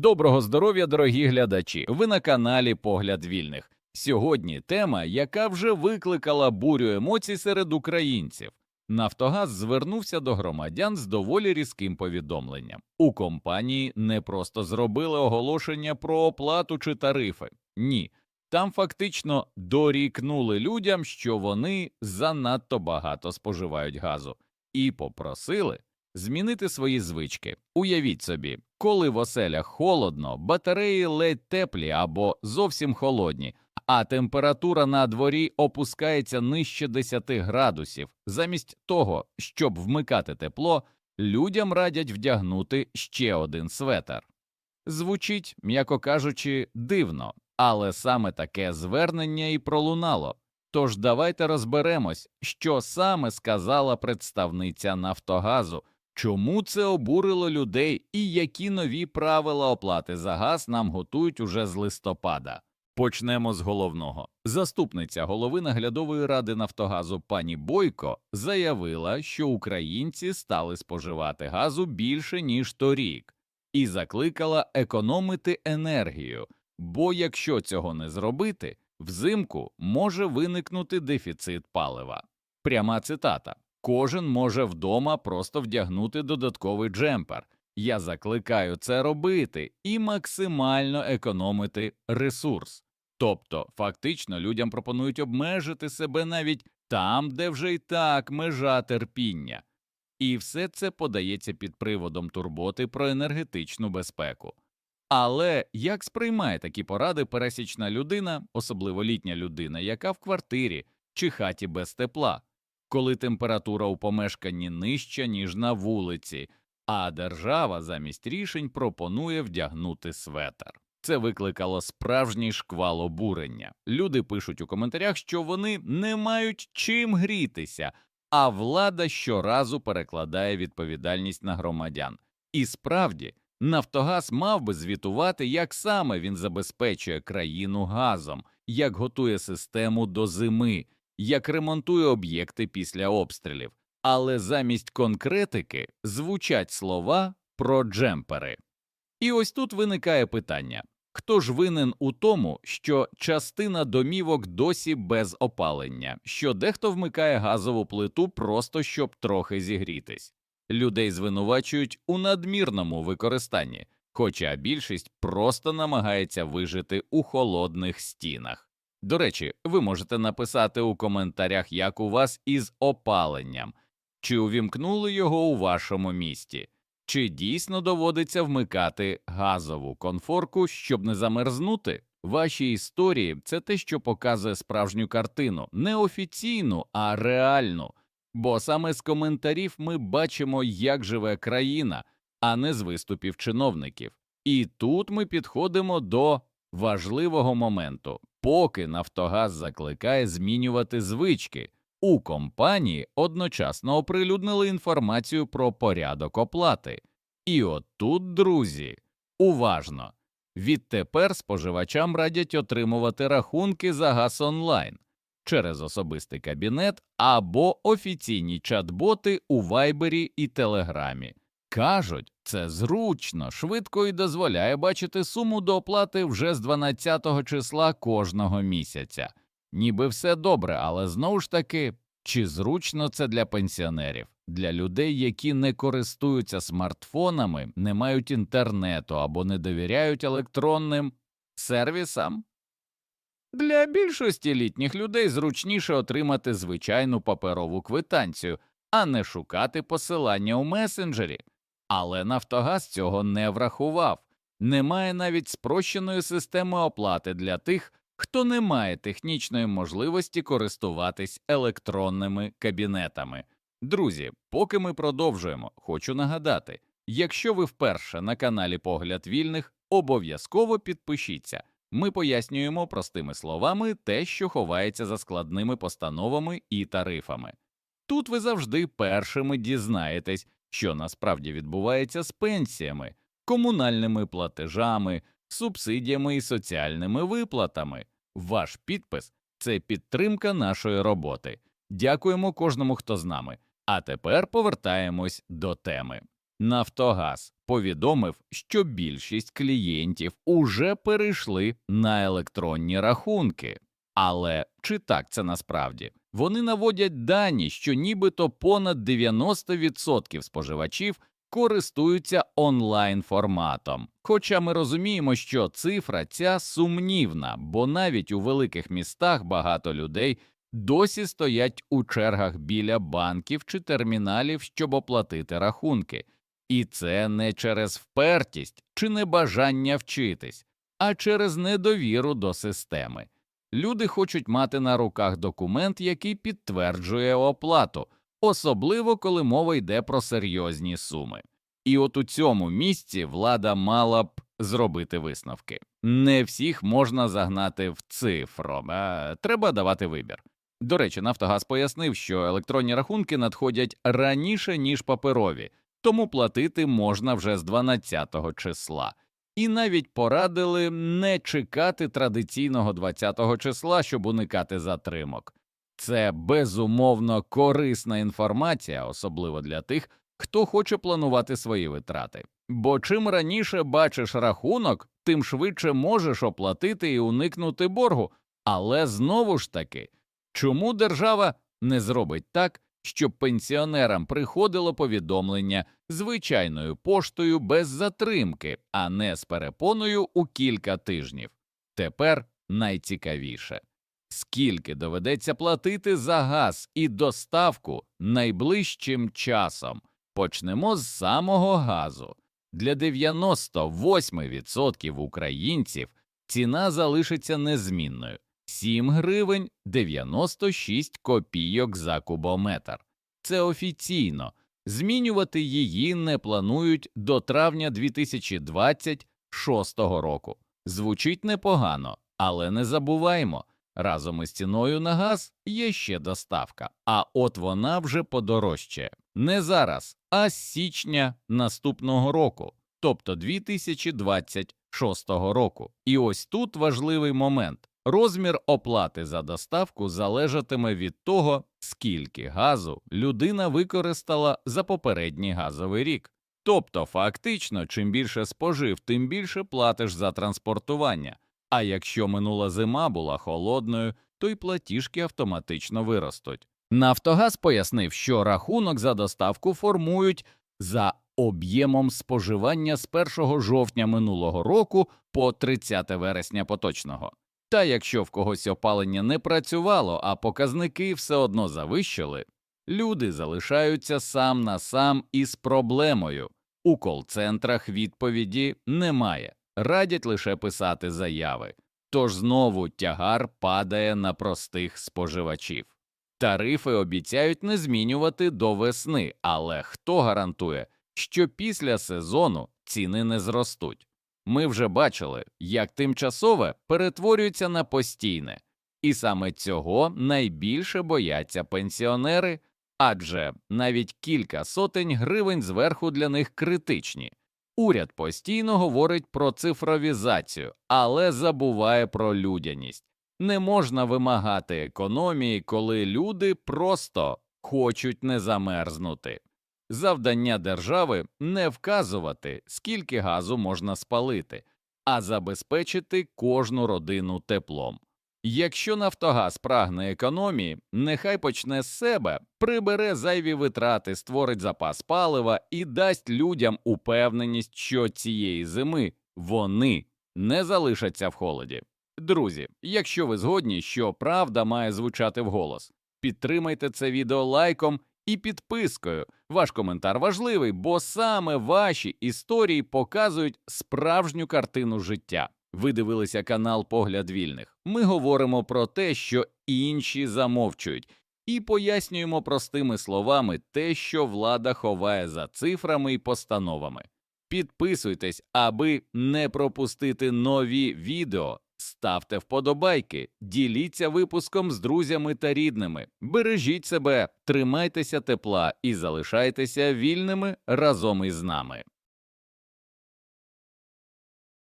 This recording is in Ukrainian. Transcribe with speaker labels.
Speaker 1: Доброго здоров'я, дорогі глядачі! Ви на каналі Погляд Вільних. Сьогодні тема, яка вже викликала бурю емоцій серед українців. Нафтогаз звернувся до громадян з доволі різким повідомленням. У компанії не просто зробили оголошення про оплату чи тарифи. Ні, там фактично дорікнули людям, що вони занадто багато споживають газу, і попросили змінити свої звички. Уявіть собі, коли в оселях холодно, батареї ледь теплі або зовсім холодні, а температура на дворі опускається нижче 10 градусів. Замість того, щоб вмикати тепло, людям радять вдягнути ще один светер. Звучить, м'яко кажучи, дивно, але саме таке звернення і пролунало. Тож давайте розберемось, що саме сказала представниця Нафтогазу, чому це обурило людей і які нові правила оплати за газ нам готують уже з листопада. Почнемо з головного. Заступниця голови наглядової ради Нафтогазу пані Бойко заявила, що українці стали споживати газу більше ніж торік, і закликала економити енергію. Бо якщо цього не зробити, взимку може виникнути дефіцит палива. Пряма цитата: кожен може вдома просто вдягнути додатковий джемпер. Я закликаю це робити і максимально економити ресурс. Тобто, фактично, людям пропонують обмежити себе навіть там, де вже й так межа терпіння. І все це подається під приводом турботи про енергетичну безпеку. Але як сприймає такі поради пересічна людина, особливо літня людина, яка в квартирі чи хаті без тепла, коли температура у помешканні нижча, ніж на вулиці, а держава замість рішень пропонує вдягнути светер. Це викликало справжній шквал обурення. Люди пишуть у коментарях, що вони не мають чим грітися, а влада щоразу перекладає відповідальність на громадян. І справді, Нафтогаз мав би звітувати, як саме він забезпечує країну газом, як готує систему до зими, як ремонтує об'єкти після обстрілів. Але замість конкретики звучать слова про джемпери. І ось тут виникає питання хто ж винен у тому, що частина домівок досі без опалення, що дехто вмикає газову плиту просто щоб трохи зігрітись. Людей звинувачують у надмірному використанні, хоча більшість просто намагається вижити у холодних стінах. До речі, ви можете написати у коментарях, як у вас із опаленням, чи увімкнули його у вашому місті, чи дійсно доводиться вмикати газову конфорку, щоб не замерзнути. Ваші історії це те, що показує справжню картину, не офіційну, а реальну. Бо саме з коментарів ми бачимо, як живе країна, а не з виступів чиновників. І тут ми підходимо до важливого моменту, поки Нафтогаз закликає змінювати звички. У компанії одночасно оприлюднили інформацію про порядок оплати. І отут, друзі, уважно відтепер споживачам радять отримувати рахунки за газ онлайн через особистий кабінет або офіційні чат-боти у Вайбері і Телеграмі. Кажуть, це зручно, швидко і дозволяє бачити суму до оплати вже з 12 числа кожного місяця. Ніби все добре, але знову ж таки, чи зручно це для пенсіонерів, для людей, які не користуються смартфонами, не мають інтернету або не довіряють електронним сервісам? Для більшості літніх людей зручніше отримати звичайну паперову квитанцію, а не шукати посилання у месенджері. Але Нафтогаз цього не врахував. Немає навіть спрощеної системи оплати для тих, хто не має технічної можливості користуватись електронними кабінетами. Друзі, поки ми продовжуємо, хочу нагадати: якщо ви вперше на каналі Погляд Вільних, обов'язково підпишіться. Ми пояснюємо простими словами те, що ховається за складними постановами і тарифами. Тут ви завжди першими дізнаєтесь, що насправді відбувається з пенсіями, комунальними платежами, субсидіями і соціальними виплатами. Ваш підпис це підтримка нашої роботи. Дякуємо кожному, хто з нами. А тепер повертаємось до теми. Нафтогаз повідомив, що більшість клієнтів уже перейшли на електронні рахунки. Але чи так це насправді? Вони наводять дані, що нібито понад 90% споживачів користуються онлайн форматом. Хоча ми розуміємо, що цифра ця сумнівна, бо навіть у великих містах багато людей досі стоять у чергах біля банків чи терміналів, щоб оплатити рахунки. І це не через впертість чи небажання вчитись, а через недовіру до системи. Люди хочуть мати на руках документ, який підтверджує оплату, особливо коли мова йде про серйозні суми. І от у цьому місці влада мала б зробити висновки. Не всіх можна загнати в цифру, а треба давати вибір. До речі, Нафтогаз пояснив, що електронні рахунки надходять раніше, ніж паперові, тому платити можна вже з 12 числа. І навіть порадили не чекати традиційного 20-го числа, щоб уникати затримок. Це безумовно корисна інформація, особливо для тих, хто хоче планувати свої витрати. Бо чим раніше бачиш рахунок, тим швидше можеш оплатити і уникнути боргу. Але знову ж таки, чому держава не зробить так, щоб пенсіонерам приходило повідомлення звичайною поштою без затримки, а не з перепоною у кілька тижнів. Тепер найцікавіше скільки доведеться платити за газ і доставку найближчим часом. Почнемо з самого газу. Для 98% українців ціна залишиться незмінною 7 гривень 96 копійок за кубометр. Це офіційно. Змінювати її не планують до травня 2026 року. Звучить непогано, але не забуваймо, разом із ціною на газ є ще доставка, а от вона вже подорожчає. Не зараз, а з січня наступного року, тобто 2026 року. І ось тут важливий момент. Розмір оплати за доставку залежатиме від того, скільки газу людина використала за попередній газовий рік. Тобто, фактично, чим більше спожив, тим більше платиш за транспортування. А якщо минула зима була холодною, то й платіжки автоматично виростуть. Нафтогаз пояснив, що рахунок за доставку формують за об'ємом споживання з 1 жовтня минулого року по 30 вересня поточного. Та якщо в когось опалення не працювало, а показники все одно завищили, люди залишаються сам на сам із проблемою. У кол-центрах відповіді немає, радять лише писати заяви. Тож знову тягар падає на простих споживачів. Тарифи обіцяють не змінювати до весни, але хто гарантує, що після сезону ціни не зростуть? Ми вже бачили, як тимчасове перетворюється на постійне, і саме цього найбільше бояться пенсіонери, адже навіть кілька сотень гривень зверху для них критичні. Уряд постійно говорить про цифровізацію, але забуває про людяність. Не можна вимагати економії, коли люди просто хочуть не замерзнути. Завдання держави не вказувати, скільки газу можна спалити, а забезпечити кожну родину теплом. Якщо Нафтогаз прагне економії, нехай почне з себе, прибере зайві витрати, створить запас палива і дасть людям упевненість, що цієї зими вони не залишаться в холоді. Друзі, якщо ви згодні, що правда має звучати вголос, підтримайте це відео лайком і підпискою. Ваш коментар важливий, бо саме ваші історії показують справжню картину життя. Ви дивилися канал Погляд вільних. Ми говоримо про те, що інші замовчують, і пояснюємо простими словами те, що влада ховає за цифрами і постановами. Підписуйтесь, аби не пропустити нові відео. Ставте вподобайки, діліться випуском з друзями та рідними, бережіть себе, тримайтеся тепла і залишайтеся вільними разом із нами.